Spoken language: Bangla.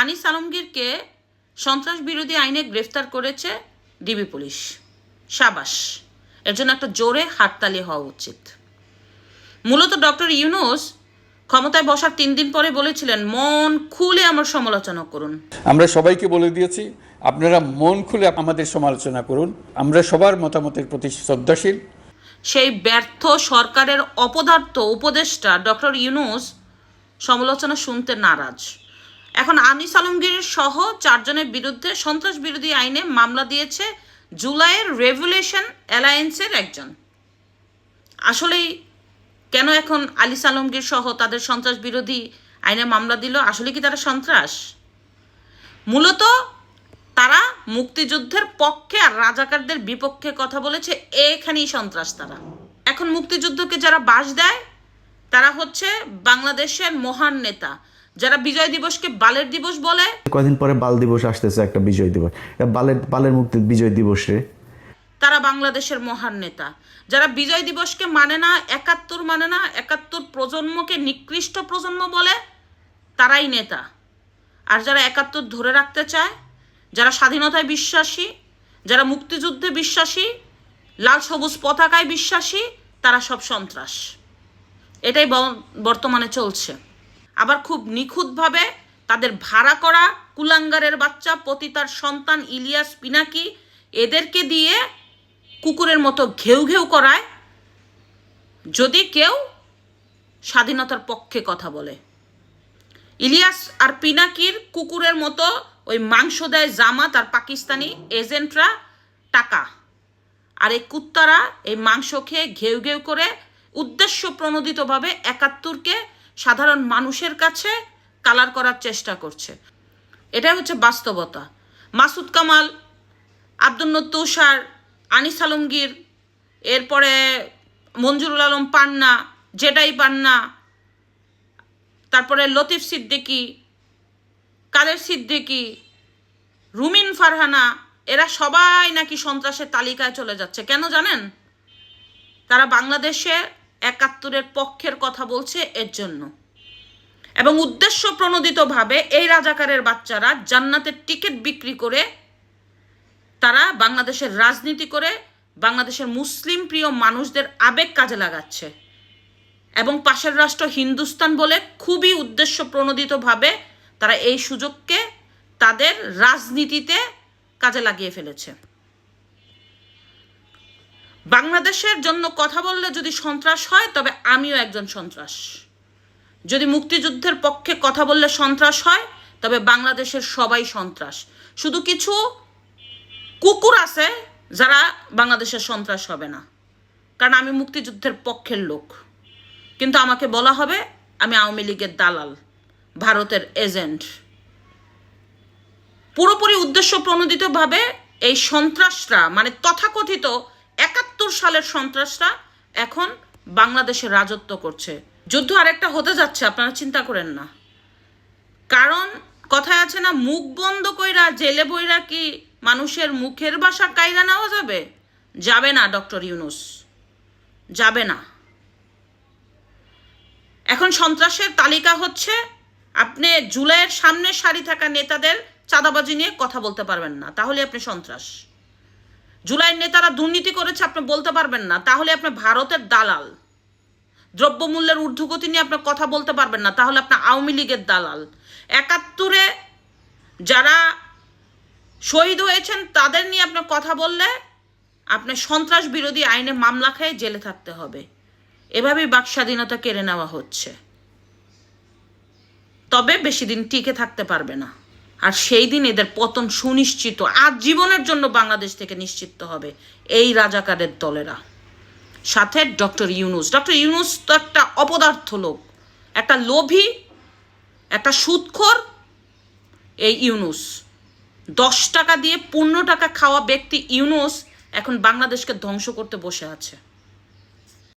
আনিস আলমগীরকে সন্ত্রাস বিরোধী আইনে গ্রেফতার করেছে ডিবি পুলিশ। সাবাস এর জন্য একটা জোরে হাততালি হওয়া উচিত। মূলত ডক্টর ইউনুস ক্ষমতায় বসার তিন দিন পরে বলেছিলেন মন খুলে আমার সমালোচনা করুন। আমরা সবাইকে বলে দিয়েছি আপনারা মন খুলে আমাদের সমালোচনা করুন। আমরা সবার মতামতের প্রতি শ্রদ্ধাশীল। সেই ব্যর্থ সরকারের অপদার্থ উপদেষ্টা ডক্টর ইউনুস সমালোচনা শুনতে নারাজ। এখন আনিস আলমগীর সহ চারজনের বিরুদ্ধে সন্ত্রাস বিরোধী আইনে মামলা দিয়েছে জুলাইয়ের রেভুলেশন অ্যালায়েন্সের একজন। আসলেই কেন এখন আলিস আলমগীর সহ তাদের সন্ত্রাস বিরোধী আইনে মামলা দিল? আসলে কি তারা সন্ত্রাস? মূলত তারা মুক্তিযুদ্ধের পক্ষে আর রাজাকারদের বিপক্ষে কথা বলেছে, এখানেই সন্ত্রাস তারা। এখন মুক্তিযুদ্ধকে যারা বাস দেয়, তারা হচ্ছে বাংলাদেশের মহান নেতা। যারা বিজয় দিবসকে বালের দিবস বলে কদিন পরে বাল দিবস আসতেছে একটা বিজয় দিবস। বালের বালের মুক্তি বিজয় দিবস রে। তারা বাংলাদেশের মহান নেতা। যারা বিজয় দিবসকে মানে না একাত্তর মানে না একাত্তর প্রজন্মকে নিকৃষ্ট প্রজন্ম বলে তারাই নেতা। আর যারা একাত্তর ধরে রাখতে চায় যারা স্বাধীনতায় বিশ্বাসী যারা মুক্তিযুদ্ধে বিশ্বাসী লাল সবুজ পতাকায় বিশ্বাসী তারা সব সন্ত্রাস। এটাই বর্তমানে চলছে। আবার খুব নিখুঁতভাবে তাদের ভাড়া করা কুলাঙ্গারের বাচ্চা, পতিতার সন্তান ইলিয়াস পিনাকি এদেরকে দিয়ে কুকুরের মতো ঘেউ ঘেউ করায়, যদি কেউ স্বাধীনতার পক্ষে কথা বলে। ইলিয়াস আর পিনাকির কুকুরের মতো ওই মাংস দেয় জামাত আর পাকিস্তানি এজেন্টরা টাকা। আর এই কুত্তারা এই মাংস খেয়ে ঘেউ ঘেউ করে উদ্দেশ্য প্রণোদিতভাবে একাত্তরকে সাধারণ মানুষের কাছে কালার করার চেষ্টা করছে। এটাই হচ্ছে বাস্তবতা। মাসুদ কামাল, আব্দুল তুষার আনিস আলমগীর, এরপরে মঞ্জুরুল আলম পান্না, জেডাই পান্না, তারপরে লতিফ সিদ্দিকী, কাদের সিদ্দিকী, রুমিন ফারহানা, এরা সবাই নাকি সন্ত্রাসের তালিকায় চলে যাচ্ছে। কেন জানেন? তারা বাংলাদেশে একাত্তরের পক্ষের কথা বলছে এর জন্য। এবং উদ্দেশ্য প্রণোদিতভাবে এই রাজাকারের বাচ্চারা জান্নাতের টিকিট বিক্রি করে তারা বাংলাদেশের রাজনীতি করে বাংলাদেশের মুসলিম প্রিয় মানুষদের আবেগ কাজে লাগাচ্ছে। এবং পাশের রাষ্ট্র হিন্দুস্তান বলে খুবই উদ্দেশ্য প্রণোদিতভাবে তারা এই সুযোগকে তাদের রাজনীতিতে কাজে লাগিয়ে ফেলেছে। বাংলাদেশের জন্য কথা বললে যদি সন্ত্রাস হয়, তবে আমিও একজন সন্ত্রাস। যদি মুক্তিযুদ্ধের পক্ষে কথা বললে সন্ত্রাস হয়, তবে বাংলাদেশের সবাই সন্ত্রাস। শুধু কিছু কুকুর আছে যারা বাংলাদেশের সন্ত্রাস হবে না, কারণ আমি মুক্তিযুদ্ধের পক্ষের লোক। কিন্তু আমাকে বলা হবে, আমি আওয়ামী লীগের দালাল, ভারতের এজেন্ট। পুরোপুরি উদ্দেশ্য প্রণোদিতভাবে এই সন্ত্রাসরা মানে তথাকথিত একাত্তর সালের সন্ত্রাসরা এখন বাংলাদেশে রাজত্ব করছে। যুদ্ধ আরেকটা হতে যাচ্ছে, আপনারা চিন্তা করেন না। কারণ কথায় আছে না, মুখ বন্ধ কইরা জেলে বইরা কি মানুষের মুখের বাসা কাইরা নেওয়া যাবে? যাবে না, ডক্টর ইউনুস। যাবে না। এখন সন্ত্রাসের তালিকা হচ্ছে, আপনি জুলাইয়ের সামনে সারি থাকা নেতাদের চাঁদাবাজি নিয়ে কথা বলতে পারবেন না। তাহলে আপনি সন্ত্রাস। জুলাইয়ের নেতারা দুর্নীতি করেছে, আপনি বলতে পারবেন না। তাহলে আপনি ভারতের দালাল। দ্রব্যমূল্যের ঊর্ধ্বগতি নিয়ে আপনি কথা বলতে পারবেন না। তাহলে আপনার আওয়ামী লীগের দালাল। একাত্তরে যারা শহীদ হয়েছেন, তাদের নিয়ে আপনি কথা বললে আপনি সন্ত্রাস বিরোধী আইনে মামলা খেয়ে জেলে থাকতে হবে। এভাবেই বাক স্বাধীনতা কেড়ে নেওয়া হচ্ছে। তবে বেশি দিন টিকে থাকতে পারবে না। আর সেই দিন এদের পতন সুনিশ্চিত আজ জীবনের জন্য বাংলাদেশ থেকে নিশ্চিত হবে এই রাজাকারের দলেরা। সাথে ডক্টর ইউনুস। ডক্টর ইউনুস তো একটা অপদার্থ লোক, একটা লোভী, একটা সুদখোর এই ইউনুস, দশ টাকা দিয়ে পনেরো টাকা খাওয়া ব্যক্তি ইউনুস এখন বাংলাদেশকে ধ্বংস করতে বসে আছে।